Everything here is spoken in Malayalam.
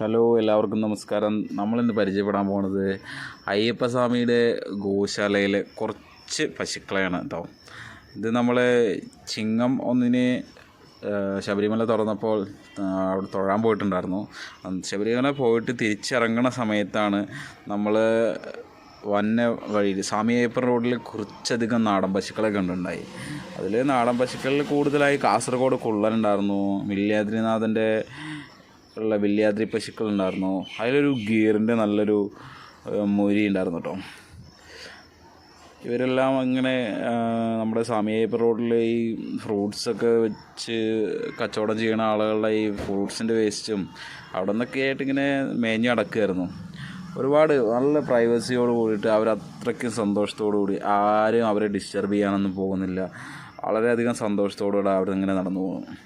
ഹലോ എല്ലാവർക്കും നമസ്കാരം. നമ്മളിന്ന് പരിചയപ്പെടാൻ പോണത് അയ്യപ്പസ്വാമിയുടെ ഗോശാലയിലെ കുറച്ച് പശുക്കളെയാണ് കേട്ടോ ഇത് നമ്മൾ ചിങ്ങം ഒന്നിന് ശബരിമല തുറന്നപ്പോൾ അവിടെ തൊഴാൻ പോയിട്ടുണ്ടായിരുന്നു. ശബരിമല പോയിട്ട് തിരിച്ചിറങ്ങണ സമയത്താണ് നമ്മൾ വന്ന വഴിയിൽ അയ്യപ്പൻ റോഡിൽ കുറച്ചധികം നാടൻ പശുക്കളെ കണ്ടുണ്ടായി അതിൽ നാടൻ പശുക്കളിൽ കൂടുതലായി കാസർഗോഡ് കുള്ളനുണ്ടായിരുന്നു വില്യാദ്രിനാഥന്റെ ഉള്ള വില്ലയാദ്രി പശുക്കൾ ഉണ്ടായിരുന്നു അതിലൊരു ഗീറിന്റെ നല്ലൊരു മൊരി ഉണ്ടായിരുന്നു കേട്ടോ. ഇവരെല്ലാം അങ്ങനെ നമ്മുടെ സമയപ്പ് റോഡിൽ ഈ ഫ്രൂട്ട്സൊക്കെ വെച്ച് കച്ചവടം ചെയ്യുന്ന ആളുകളുടെ ഈ ഫ്രൂട്ട്സിന്റെ വേസ്റ്റും അവിടെ നിന്നൊക്കെ ആയിട്ട് ഇങ്ങനെ മേഞ്ഞ് നടക്കുമായിരുന്നു ഒരുപാട് നല്ല പ്രൈവസിയോട് കൂടിയിട്ട് അവർ അത്രയ്ക്കും സന്തോഷത്തോടു കൂടി ആരും അവരെ ഡിസ്റ്റർബ് ചെയ്യാനൊന്നും പോകുന്നില്ല. വളരെയധികം സന്തോഷത്തോടുകൂടെ അവരിങ്ങനെ നടന്നു പോകുന്നു